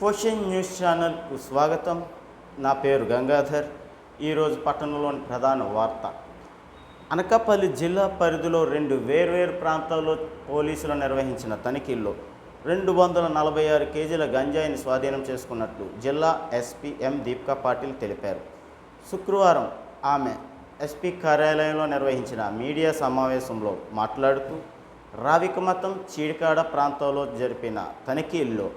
Question news ఛానల్కు స్వాగతం. నా పేరు గంగాధర్. ఈరోజు పట్టణంలోని ప్రధాన వార్త. అనకాపల్లి జిల్లా పరిధిలో రెండు వేర్వేరు ప్రాంతాల్లో పోలీసులు నిర్వహించిన తనిఖీల్లో రెండు వందల నలభై ఆరు కేజీల గంజాయిని స్వాధీనం చేసుకున్నట్లు జిల్లా ఎస్పీ ఎం దీపికా పాటిల్ తెలిపారు. శుక్రవారం ఆమె ఎస్పీ కార్యాలయంలో నిర్వహించిన మీడియా సమావేశంలో మాట్లాడుతూ రావికమతం చీడికాడ ప్రాంతంలో జరిపిన తనిఖీల్లో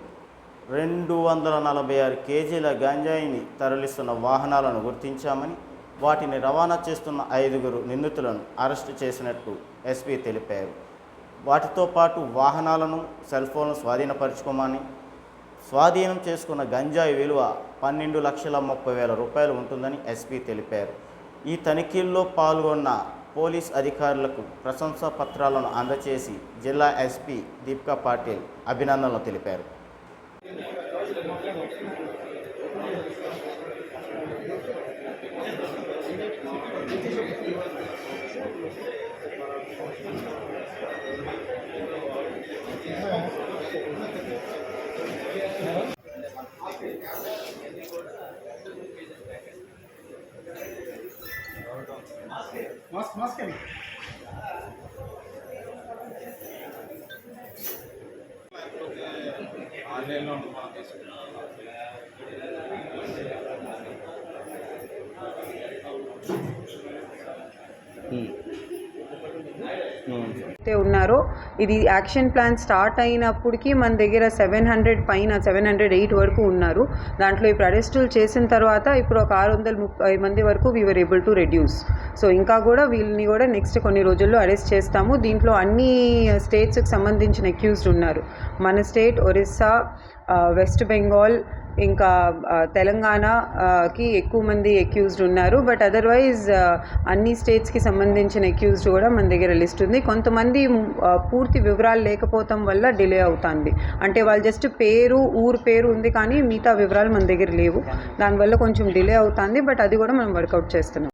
రెండు వందల నలభై ఆరు కేజీల గంజాయిని తరలిస్తున్న వాహనాలను గుర్తించామని వాటిని రవాణా చేస్తున్న ఐదుగురు నిందితులను అరెస్టు చేసినట్టు ఎస్పీ తెలిపారు. వాటితో పాటు వాహనాలను సెల్ ఫోన్లు స్వాధీనపరచుకోమని స్వాధీనం చేసుకున్న గంజాయి విలువ పన్నెండు లక్షల ముప్పై వేల రూపాయలు ఉంటుందని ఎస్పీ తెలిపారు. ఈ తనిఖీల్లో పాల్గొన్న పోలీస్ అధికారులకు ప్రశంసా పత్రాలను అందజేసి జిల్లా ఎస్పీ దీపికా పాటిల్ అభినందనలు తెలిపారు. マスクマスク ఆన్లైన్లో ఉంటుంది మనం తీసుకుంటాం. Hmm. అయితే ఉన్నారో. ఇది యాక్షన్ ప్లాన్ స్టార్ట్ అయినప్పటికీ మన దగ్గర సెవెన్ హండ్రెడ్ పైన సెవెన్ హండ్రెడ్ ఎయిట్ వరకు ఉన్నారు. దాంట్లో ఇప్పుడు అరెస్టులు చేసిన తర్వాత ఇప్పుడు ఒక ఆరు వందల ముప్పై మంది వరకు we're able to reduce so ఇంకా కూడా వీళ్ళని కూడా నెక్స్ట్ కొన్ని రోజుల్లో అరెస్ట్ చేస్తాము. దీంట్లో అన్ని స్టేట్స్కి సంబంధించిన అక్యూజ్డ్ ఉన్నారు. మన స్టేట్ ఒరిస్సా వెస్ట్ బెంగాల్ ఇంకా తెలంగాణకి ఎక్కువ మంది ఎక్యూజ్డ్ ఉన్నారు. బట్ అదర్వైజ్ అన్ని స్టేట్స్కి సంబంధించిన ఎక్యూజ్డ్ కూడా మన దగ్గర లిస్ట్ ఉంది. కొంతమంది పూర్తి వివరాలు లేకపోవటం వల్ల డిలే అవుతుంది. అంటే వాళ్ళు జస్ట్ పేరు ఊరు పేరు ఉంది కానీ మిగతా వివరాలు మన దగ్గర లేవు. దానివల్ల కొంచెం డిలే అవుతుంది. బట్ అది కూడా మనం వర్కౌట్ చేస్తున్నాం.